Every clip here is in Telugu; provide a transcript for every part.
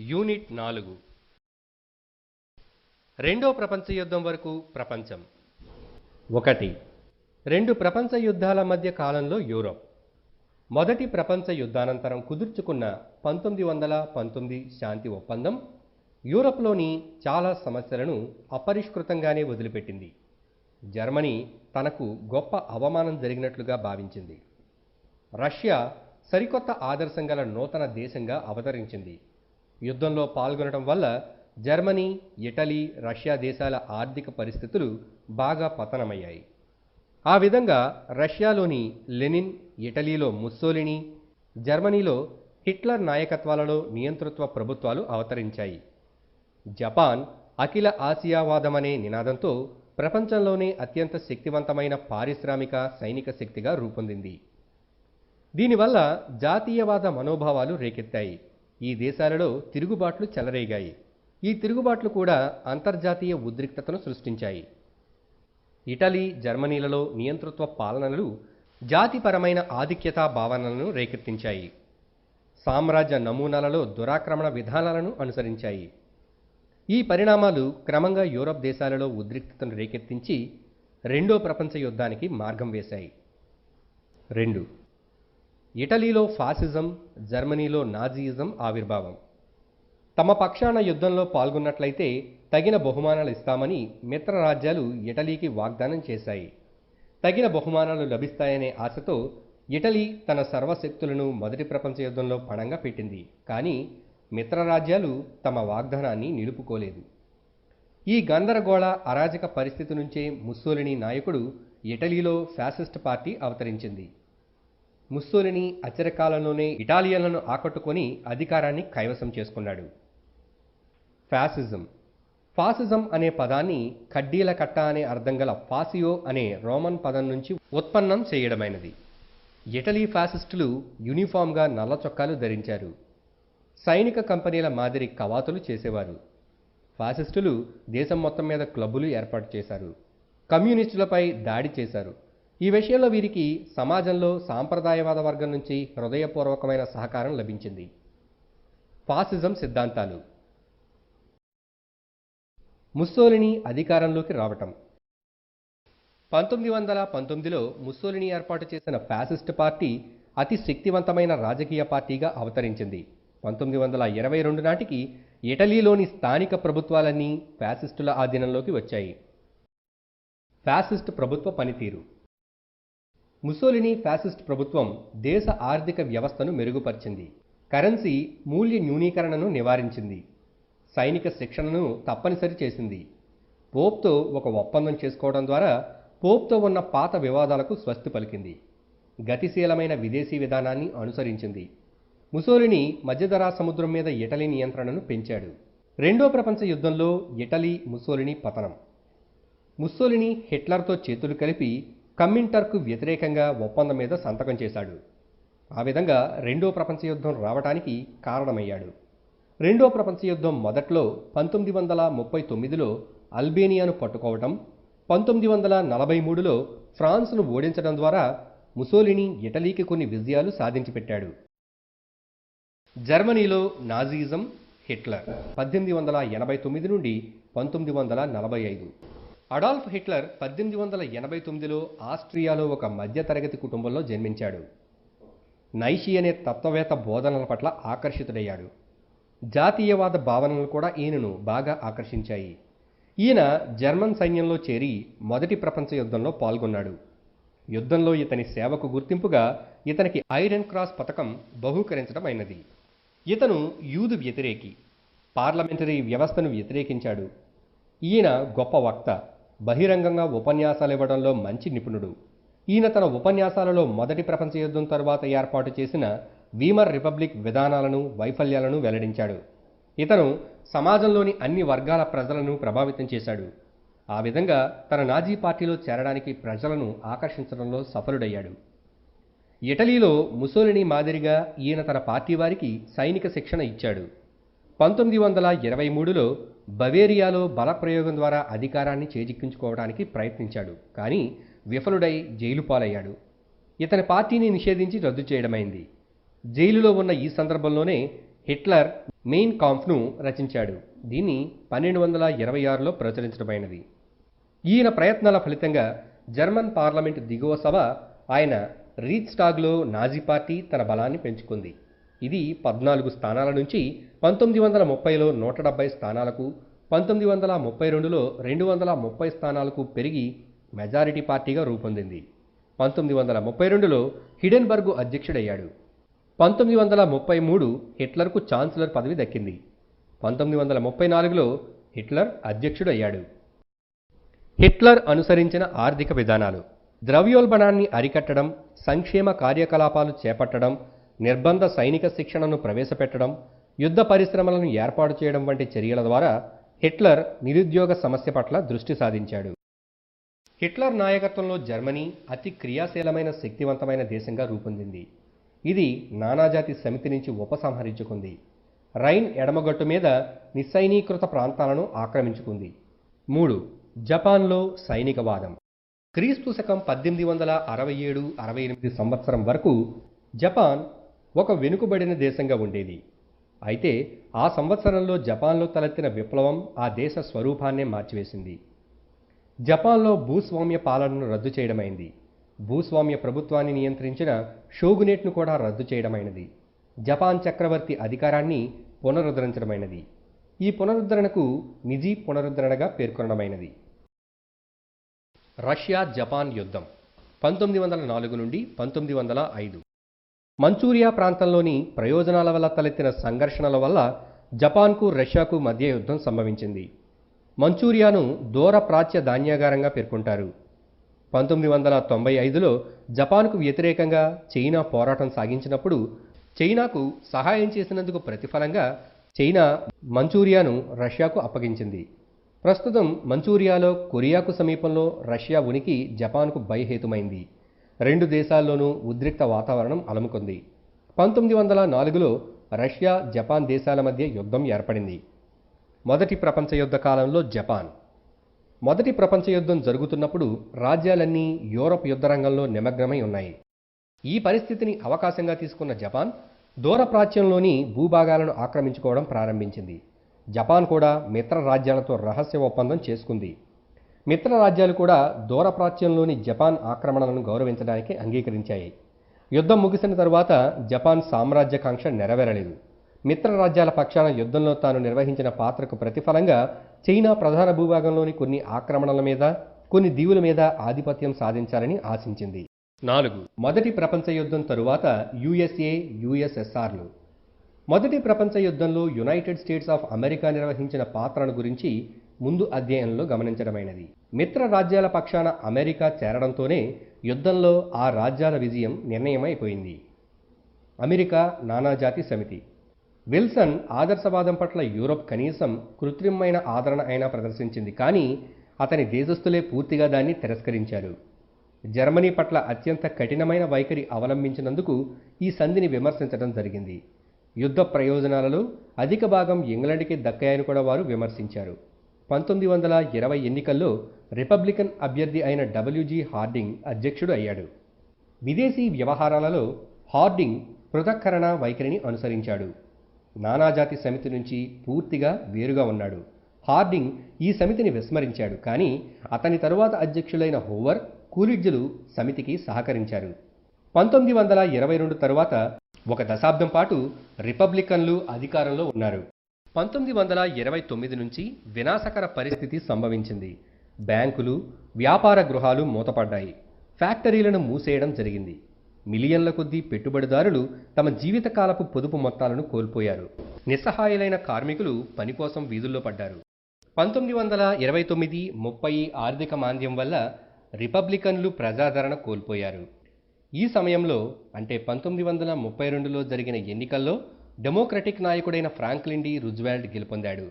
యూనిట్ నాలుగు. రెండో ప్రపంచ యుద్ధం వరకు ప్రపంచం. ఒకటి. రెండు ప్రపంచ యుద్ధాల మధ్య కాలంలో యూరోప్. మొదటి ప్రపంచ యుద్ధానంతరం కుదుర్చుకున్న పంతొమ్మిది వందల పంతొమ్మిది శాంతి ఒప్పందం యూరప్లోని చాలా సమస్యలను అపరిష్కృతంగానే వదిలిపెట్టింది. జర్మనీ తనకు గొప్ప అవమానం జరిగినట్లుగా భావించింది. రష్యా సరికొత్త ఆదర్శం గల నూతన దేశంగా అవతరించింది. యుద్ధంలో పాల్గొనడం వల్ల జర్మనీ ఇటలీ రష్యా దేశాల ఆర్థిక పరిస్థితులు బాగా పతనమయ్యాయి. ఆ విధంగా రష్యాలోని లెనిన్ ఇటలీలో ముస్సోలిని జర్మనీలో హిట్లర్ నాయకత్వాలలో నియంతృత్వ ప్రభుత్వాలు అవతరించాయి. జపాన్ అఖిల ఆసియావాదమనే నినాదంతో ప్రపంచంలోనే అత్యంత శక్తివంతమైన పారిశ్రామిక సైనిక శక్తిగా రూపొందింది. దీనివల్ల జాతీయవాద మనోభావాలు రేకెత్తాయి. ఈ దేశాలలో తిరుగుబాట్లు చెలరేగాయి. ఈ తిరుగుబాట్లు కూడా అంతర్జాతీయ ఉద్రిక్తతను సృష్టించాయి. ఇటలీ జర్మనీలలో నియంతృత్వ పాలనలు జాతిపరమైన ఆధిక్యతా భావనలను రేకెత్తించాయి. సామ్రాజ్య నమూనాలలో దురాక్రమణ విధానాలను అనుసరించాయి. ఈ పరిణామాలు క్రమంగా యూరప్ దేశాలలో ఉద్రిక్తతను రేకెత్తించి రెండో ప్రపంచ యుద్ధానికి మార్గం వేశాయి. రెండు ఇటలీలో ఫాసిజం జర్మనీలో నాజీయిజం ఆవిర్భావం. తమ పక్షాన యుద్ధంలో పాల్గొన్నట్లయితే తగిన బహుమానాలు ఇస్తామని మిత్ర రాజ్యాలు ఇటలీకి వాగ్దానం చేశాయి. తగిన బహుమానాలు లభిస్తాయనే ఆశతో ఇటలీ తన సర్వశక్తులను మొదటి ప్రపంచ యుద్ధంలో పణంగా పెట్టింది. కానీ మిత్రరాజ్యాలు తమ వాగ్దానాన్ని నిలుపుకోలేదు. ఈ గందరగోళ అరాజక పరిస్థితి నుంచే ముస్సోలిని నాయకుడు ఇటలీలో ఫ్యాసిస్ట్ పార్టీ అవతరించింది. ముస్సోలిని అచరకాలంలోనే ఇటాలియన్లను ఆకట్టుకొని అధికారాన్ని కైవసం చేసుకున్నాడు. ఫ్యాసిజం ఫాసిజం అనే పదాన్ని కడ్డీల కట్ట అనే అర్థం గల ఫాసియో అనే రోమన్ పదం నుంచి ఉత్పన్నం చేయడమైనది. ఇటలీ ఫాసిస్టులు యూనిఫామ్గా నల్ల చొక్కాలు ధరించారు. సైనిక కంపెనీల మాదిరి కవాతులు చేసేవారు. ఫాసిస్టులు దేశం మొత్తం మీద క్లబ్బులు ఏర్పాటు చేశారు. కమ్యూనిస్టులపై దాడి చేశారు. ఈ విషయంలో వీరికి సమాజంలో సాంప్రదాయవాద వర్గం నుంచి హృదయపూర్వకమైన సహకారం లభించింది. ఫాసిజం సిద్ధాంతాలు. ముస్సోలిని అధికారంలోకి రావటం. పంతొమ్మిది వందల పంతొమ్మిదిలో ముస్సోలిని ఏర్పాటు చేసిన ఫ్యాసిస్ట్ పార్టీ అతి శక్తివంతమైన రాజకీయ పార్టీగా అవతరించింది. పంతొమ్మిది వందల ఇరవై రెండు నాటికి ఇటలీలోని స్థానిక ప్రభుత్వాలన్నీ ఫ్యాసిస్టుల ఆధీనంలోకి వచ్చాయి. ఫ్యాసిస్ట్ ప్రభుత్వ పనితీరు. ముసోలిని ఫ్యాసిస్ట్ ప్రభుత్వం దేశ ఆర్థిక వ్యవస్థను మెరుగుపరిచింది. కరెన్సీ మూల్య న్యూనీకరణను నివారించింది. సైనిక శిక్షణను తప్పనిసరి చేసింది. పోప్తో ఒక ఒప్పందం చేసుకోవడం ద్వారా పోప్తో ఉన్న పాత వివాదాలకు స్వస్తి పలికింది. గతిశీలమైన విదేశీ విధానాన్ని అనుసరించింది. ముసోలిని మధ్యధరా సముద్రం మీద ఇటలీ నియంత్రణను పెంచాడు. రెండో ప్రపంచ యుద్ధంలో ఇటలీ ముసోలిని పతనం. ముస్సోలిని హిట్లర్తో చేతులు కలిపి కమ్మింటర్కు వ్యతిరేకంగా ఒప్పందం మీద సంతకం చేశాడు. ఆ విధంగా రెండో ప్రపంచ యుద్ధం రావటానికి కారణమయ్యాడు. రెండో ప్రపంచ యుద్ధం మొదట్లో పంతొమ్మిది వందల ముప్పై తొమ్మిదిలో అల్బేనియాను పట్టుకోవటం పంతొమ్మిది వందల నలభై మూడులో ఫ్రాన్స్ను ఓడించడం ద్వారా ముసోలిని ఇటలీకి కొన్ని విజయాలు సాధించి పెట్టాడు జర్మనీలో నాజీజం హిట్లర్ పద్దెనిమిది వందల ఎనభై తొమ్మిది నుండి పంతొమ్మిది వందల నలభై ఐదు. అడాల్ఫ్ హిట్లర్ పద్దెనిమిది వందల ఎనభై తొమ్మిదిలో ఆస్ట్రియాలో ఒక మధ్యతరగతి కుటుంబంలో జన్మించాడు. నైషి అనే తత్వవేత్త బోధనల పట్ల ఆకర్షితుడయ్యాడు. జాతీయవాద భావనలు కూడా ఈయనను బాగా ఆకర్షించాయి. ఈయన జర్మన్ సైన్యంలో చేరి మొదటి ప్రపంచ యుద్ధంలో పాల్గొన్నాడు. యుద్ధంలో ఇతని సేవకు గుర్తింపుగా ఇతనికి ఐరన్ క్రాస్ పథకం బహూకరించడమైనది ఇతను యూదు వ్యతిరేకి పార్లమెంటరీ వ్యవస్థను వ్యతిరేకించాడు. ఈయన గొప్ప వక్త. బహిరంగంగా ఉపన్యాసాలు ఇవ్వడంలో మంచి నిపుణుడు. ఈయన తన ఉపన్యాసాలలో మొదటి ప్రపంచ యుద్ధం తరువాత ఏర్పాటు చేసిన వీమర్ రిపబ్లిక్ విధానాలను వైఫల్యాలను వెల్లడించాడు. ఇతను సమాజంలోని అన్ని వర్గాల ప్రజలను ప్రభావితం చేశాడు. ఆ విధంగా తన నాజీ పార్టీలో చేరడానికి ప్రజలను ఆకర్షించడంలో సఫలుడయ్యాడు. ఇటలీలో ముసోలిని మాదిరిగా ఈయన తన పార్టీ వారికి సైనిక శిక్షణ ఇచ్చాడు. పంతొమ్మిది వందల ఇరవై మూడులో బవేరియాలో బలప్రయోగం ద్వారా అధికారాన్ని చేజిక్కించుకోవడానికి ప్రయత్నించాడు. కానీ విఫలుడై జైలు పాలయ్యాడు. ఇతని పార్టీని నిషేధించి రద్దు చేయడమైంది. జైలులో ఉన్న ఈ సందర్భంలోనే హిట్లర్ మెయిన్ కాంఫ్ను రచించాడు. దీన్ని పన్నెండు వందల ఇరవై ఆరులో ప్రచురించడమైనది. ఈయన ప్రయత్నాల ఫలితంగా జర్మన్ పార్లమెంట్ దిగువ సభ ఆయన రీచ్స్టాగ్లో నాజీ పార్టీ తన బలాన్ని పెంచుకుంది. ఇది పద్నాలుగు స్థానాల నుంచి పంతొమ్మిది వందల ముప్పైలో నూట డెబ్బై స్థానాలకు పంతొమ్మిది వందల ముప్పై రెండులో రెండు వందల ముప్పై స్థానాలకు పెరిగి మెజారిటీ పార్టీగా రూపొందింది. పంతొమ్మిది వందల ముప్పై రెండులో హిడెన్బర్గ్ అధ్యక్షుడయ్యాడు. పంతొమ్మిది వందల ముప్పై మూడు హిట్లర్కు ఛాన్సలర్ పదవి దక్కింది. పంతొమ్మిది వందల ముప్పై నాలుగులో హిట్లర్ అధ్యక్షుడయ్యాడు. హిట్లర్ అనుసరించిన ఆర్థిక విధానాలు ద్రవ్యోల్బణాన్ని అరికట్టడం సంక్షేమ కార్యకలాపాలు చేపట్టడం నిర్బంధ సైనిక శిక్షణను ప్రవేశపెట్టడం యుద్ధ పరిశ్రమలను ఏర్పాటు చేయడం వంటి చర్యల ద్వారా హిట్లర్ నిరుద్యోగ సమస్య పట్ల దృష్టి సాధించాడు. హిట్లర్ నాయకత్వంలో జర్మనీ అతి క్రియాశీలమైన శక్తివంతమైన దేశంగా రూపొందింది. ఇది నానాజాతి సమితి నుంచి ఉపసంహరించుకుంది. రైన్ ఎడమగట్టు మీద నిస్సైనీకృత ప్రాంతాలను ఆక్రమించుకుంది. మూడు జపాన్లో సైనికవాదం. క్రీస్తు శకం పద్దెనిమిది వందల అరవై ఏడు అరవై ఎనిమిది సంవత్సరం వరకు జపాన్ ఒక వెనుకబడిన దేశంగా ఉండేది. అయితే ఆ సంవత్సరంలో జపాన్లో తలెత్తిన విప్లవం ఆ దేశ స్వరూపాన్నే మార్చివేసింది. జపాన్లో భూస్వామ్య పాలనను రద్దు చేయడమైంది. భూస్వామ్య ప్రభుత్వాన్ని నియంత్రించిన షోగునేట్ను కూడా రద్దు చేయడమైనది. జపాన్ చక్రవర్తి అధికారాన్ని పునరుద్ధరించడమైనది. ఈ పునరుద్ధరణకు నిజీ పునరుద్ధరణగా పేర్కొనడమైనది. రష్యా జపాన్ యుద్ధం పంతొమ్మిది వందల నాలుగు నుండి పంతొమ్మిది వందల ఐదు. మంచూరియా ప్రాంతంలోని ప్రయోజనాల వల్ల తలెత్తిన సంఘర్షణల వల్ల జపాన్కు రష్యాకు మధ్య యుద్ధం సంభవించింది. మంచూరియాను దూర ప్రాచ్య ధాన్యాగారంగా పేర్కొంటారు. పంతొమ్మిది వందల తొంభై ఐదులో జపాన్కు వ్యతిరేకంగా చైనా పోరాటం సాగించినప్పుడు చైనాకు సహాయం చేసినందుకు ప్రతిఫలంగా చైనా మంచూరియాను రష్యాకు అప్పగించింది. ప్రస్తుతం మంచూరియాలో కొరియాకు సమీపంలో రష్యా ఉనికి జపాన్కు భయహేతుమైంది రెండు దేశాల్లోనూ ఉద్రిక్త వాతావరణం అలముకుంది. పంతొమ్మిది వందల నాలుగులో రష్యా జపాన్ దేశాల మధ్య యుద్ధం ఏర్పడింది. మొదటి ప్రపంచ యుద్ధ కాలంలో జపాన్. మొదటి ప్రపంచ యుద్ధం జరుగుతున్నప్పుడు రాజ్యాలన్నీ యూరప్ యుద్ధరంగంలో నిమగ్నమై ఉన్నాయి. ఈ పరిస్థితిని అవకాశంగా తీసుకున్న జపాన్ దూర ప్రాచ్యంలోని భూభాగాలను ఆక్రమించుకోవడం ప్రారంభించింది. జపాన్ కూడా మిత్ర రాజ్యాలతో రహస్య ఒప్పందం చేసుకుంది. మిత్ర రాజ్యాలు కూడా దూర ప్రాచ్యంలోని జపాన్ ఆక్రమణలను గౌరవించడానికి అంగీకరించాయి. యుద్ధం ముగిసిన తరువాత జపాన్ సామ్రాజ్యకాంక్ష నెరవేరలేదు. మిత్ర రాజ్యాల పక్షాన యుద్ధంలో తాను నిర్వహించిన పాత్రకు ప్రతిఫలంగా చైనా ప్రధాన భూభాగంలోని కొన్ని ఆక్రమణల మీద కొన్ని దీవుల మీద ఆధిపత్యం సాధించాలని ఆశించింది. నాలుగు. మొదటి ప్రపంచ యుద్ధం తరువాత యుఎస్ఏ యుఎస్ఎస్ఆర్లు. మొదటి ప్రపంచ యుద్ధంలో యునైటెడ్ స్టేట్స్ ఆఫ్ అమెరికా నిర్వహించిన పాత్రను గురించి ముందు అధ్యయనంలో గమనించడమైనది. మిత్ర రాజ్యాల పక్షాన అమెరికా చేరడంతోనే యుద్ధంలో ఆ రాజ్యాల విజయం నిర్ణయమైపోయింది. అమెరికా నానాజాతి సమితి. విల్సన్ ఆదర్శవాదం పట్ల యూరోప్ కనీసం కృత్రిమమైన ఆదరణ అయినా ప్రదర్శించింది కానీ అతని దేశస్థులే పూర్తిగా దాన్ని తిరస్కరించారు. జర్మనీ పట్ల అత్యంత కఠినమైన వైఖరి అవలంబించినందుకు ఈ సంధిని విమర్శించడం జరిగింది. యుద్ధ ప్రయోజనాలలో అధిక భాగం ఇంగ్లాండ్కి దక్కాయని కూడా వారు విమర్శించారు. పంతొమ్మిది వందల ఇరవై ఎన్నికల్లో రిపబ్లికన్ అభ్యర్థి అయిన డబ్ల్యూజీ హార్డింగ్ అధ్యక్షుడు అయ్యాడు. విదేశీ వ్యవహారాలలో హార్డింగ్ పృథక్కరణ వైఖరిని అనుసరించాడు. నానాజాతి సమితి నుంచి పూర్తిగా వేరుగా ఉన్నాడు. హార్డింగ్ ఈ సమితిని విస్మరించాడు. కానీ అతని తరువాత అధ్యక్షులైన హోవర్ కూలిడ్జులు సమితికి సహకరించారు. పంతొమ్మిది వందల ఇరవై రెండు తరువాత ఒక దశాబ్దం పాటు రిపబ్లికన్లు అధికారంలో ఉన్నారు. పంతొమ్మిది వందల ఇరవై తొమ్మిది నుంచి వినాశకర పరిస్థితి సంభవించింది. బ్యాంకులు వ్యాపార గృహాలు మూతపడ్డాయి. ఫ్యాక్టరీలను మూసేయడం జరిగింది. మిలియన్ల కొద్దీ పెట్టుబడిదారులు తమ జీవితకాలపు పొదుపు మొత్తాలను కోల్పోయారు. నిస్సహాయులైన కార్మికులు పని కోసం వీధుల్లో పడ్డారు. పంతొమ్మిది వందల ఇరవై తొమ్మిది ముప్పై ఆర్థిక మాంద్యం వల్ల రిపబ్లికన్లు ప్రజాదరణ కోల్పోయారు. ఈ సమయంలో అంటే పంతొమ్మిది వందల ముప్పై రెండులో జరిగిన ఎన్నికల్లో డెమోక్రటిక్ నాయకుడైన ఫ్రాంక్లిన్ డి రుజ్వాల్డ్ గెలుపొందాడు.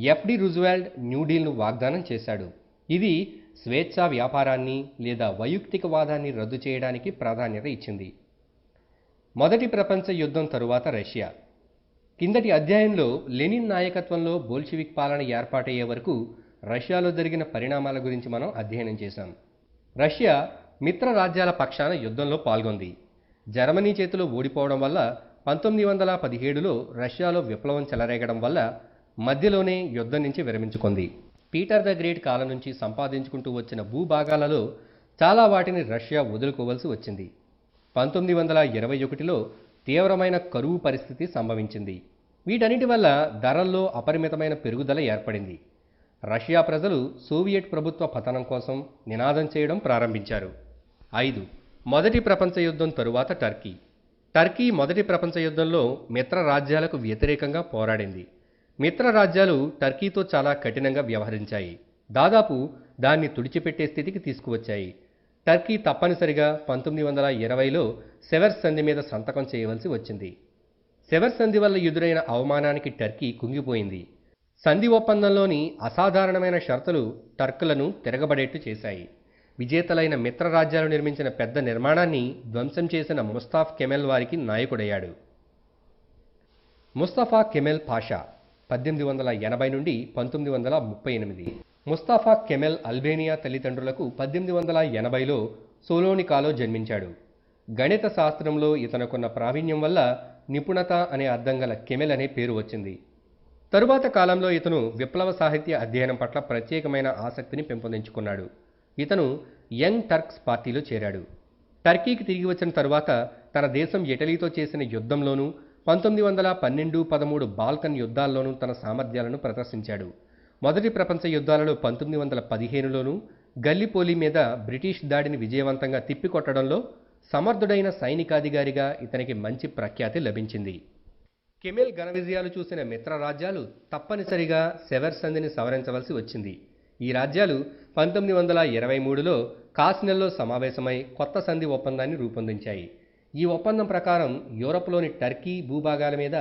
ఎఫ్డి రుజ్వాల్డ్ న్యూడీల్ను వాగ్దానం చేశాడు. ఇది స్వేచ్ఛా వ్యాపారాన్ని లేదా వైయక్తికవాదాన్ని రద్దు చేయడానికి ప్రాధాన్యత ఇచ్చింది. మొదటి ప్రపంచ యుద్ధం తరువాత రష్యా. కిందటి అధ్యాయంలో లెనిన్ నాయకత్వంలో బోల్షివిక్ పాలన ఏర్పాటయ్యే వరకు రష్యాలో జరిగిన పరిణామాల గురించి మనం అధ్యయనం చేశాం. రష్యా మిత్ర రాజ్యాల పక్షాన యుద్ధంలో పాల్గొంది. జర్మనీ చేతిలో ఓడిపోవడం వల్ల పంతొమ్మిది వందల పదిహేడులో రష్యాలో విప్లవం చెలరేగడం వల్ల మధ్యలోనే యుద్ధం నుంచి విరమించుకుంది. పీటర్ ద గ్రేట్ కాలం నుంచి సంపాదించుకుంటూ వచ్చిన భూభాగాలలో చాలా వాటిని రష్యా వదులుకోవలసి వచ్చింది. పంతొమ్మిది వందల ఇరవై ఒకటిలో తీవ్రమైన కరువు పరిస్థితి సంభవించింది. వీటన్నిటి వల్ల ధరల్లో అపరిమితమైన పెరుగుదల ఏర్పడింది. రష్యా ప్రజలు సోవియట్ ప్రభుత్వ పతనం కోసం నినాదం చేయడం ప్రారంభించారు. ఐదు. మొదటి ప్రపంచ యుద్ధం తరువాత టర్కీ. టర్కీ మొదటి ప్రపంచ యుద్ధంలో మిత్ర రాజ్యాలకు వ్యతిరేకంగా పోరాడింది. మిత్ర రాజ్యాలు టర్కీతో చాలా కఠినంగా వ్యవహరించాయి. దాదాపు దాన్ని తుడిచిపెట్టే స్థితికి తీసుకువచ్చాయి. టర్కీ తప్పనిసరిగా పంతొమ్మిది వందల ఇరవైలో సెవర్స్ సంధి మీద సంతకం చేయవలసి వచ్చింది. సెవర్స్ సంధి వల్ల ఎదురైన అవమానానికి టర్కీ కుంగిపోయింది. సంధి ఒప్పందంలోని అసాధారణమైన షరతులు టర్కులను తిరగబడేట్టు చేశాయి. విజేతలైన మిత్ర రాజ్యాలు నిర్మించిన పెద్ద నిర్మాణాన్ని ధ్వంసం చేసిన ముస్తాఫ్ కెమెల్ వారికి నాయకుడయ్యాడు. ముస్తఫా కెమెల్ పాషా పద్దెనిమిది వందల ఎనభై నుండి పంతొమ్మిది వందల ముప్పై ఎనిమిది. ముస్తాఫా కెమెల్ అల్బేనియా తల్లిదండ్రులకు పద్దెనిమిది వందల ఎనభైలో సోలోనికాలో జన్మించాడు. గణిత శాస్త్రంలో ఇతనుకున్న ప్రావీణ్యం వల్ల నిపుణత అనే అర్థం గల కెమెల్ అనే పేరు వచ్చింది. తరువాత కాలంలో ఇతను విప్లవ సాహిత్య అధ్యయనం పట్ల ప్రత్యేకమైన ఆసక్తిని పెంపొందించుకున్నాడు. ఇతను యంగ్ టర్క్స్ పార్టీలో చేరాడు. టర్కీకి తిరిగి వచ్చిన తరువాత తన దేశం ఇటలీతో చేసిన యుద్ధంలోనూ పంతొమ్మిది వందల పన్నెండు పదమూడు బాల్కన్ యుద్ధాల్లోనూ తన సామర్థ్యాలను ప్రదర్శించాడు. మొదటి ప్రపంచ యుద్ధాలలో పంతొమ్మిది వందల పదిహేనులోనూ గల్లిపోలి మీద బ్రిటిష్ దాడిని విజయవంతంగా తిప్పికొట్టడంలో సమర్థుడైన సైనికాధికారిగా ఇతనికి మంచి ప్రఖ్యాతి లభించింది. కెమెల్ ఘన విజయాలు చూసిన మిత్ర రాజ్యాలు తప్పనిసరిగా సెవెర్ సంధిని సవరించవలసి వచ్చింది. ఈ రాజ్యాలు పంతొమ్మిది వందల ఇరవై మూడులో కాస్నెల్లో సమావేశమై కొత్త సంధి ఒప్పందాన్ని రూపొందించాయి. ఈ ఒప్పందం ప్రకారం యూరప్లోని టర్కీ భూభాగాల మీద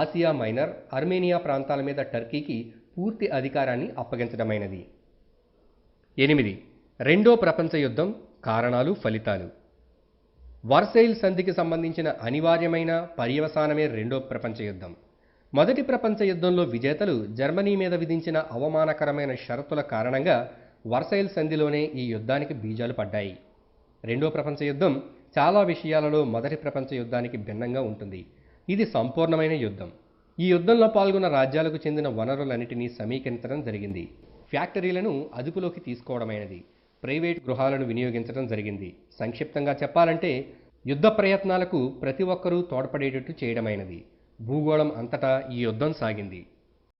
ఆసియా మైనర్ అర్మేనియా ప్రాంతాల మీద టర్కీకి పూర్తి అధికారాన్ని అప్పగించడమైనది. ఎనిమిది. రెండో ప్రపంచ యుద్ధం కారణాలు ఫలితాలు. వర్సైల్ సంధికి సంబంధించిన అనివార్యమైన పర్యవసానమే రెండో ప్రపంచ యుద్ధం. మొదటి ప్రపంచ యుద్ధంలో విజేతలు జర్మనీ మీద విధించిన అవమానకరమైన షరతుల కారణంగా వర్సైల్ సంధిలోనే ఈ యుద్ధానికి బీజాలు పడ్డాయి. రెండో ప్రపంచ యుద్ధం చాలా విషయాలలో మొదటి ప్రపంచ యుద్ధానికి భిన్నంగా ఉంటుంది. ఇది సంపూర్ణమైన యుద్ధం. ఈ యుద్ధంలో పాల్గొన్న రాజ్యాలకు చెందిన వనరులన్నిటినీ సమీకరించడం జరిగింది. ఫ్యాక్టరీలను అదుపులోకి తీసుకోవడమైనది. ప్రైవేట్ గృహాలను వినియోగించడం జరిగింది. సంక్షిప్తంగా చెప్పాలంటే యుద్ధ ప్రయత్నాలకు ప్రతి ఒక్కరూ తోడ్పడేటట్టు చేయడమైనది. భూగోళం అంతటా ఈ యుద్ధం సాగింది.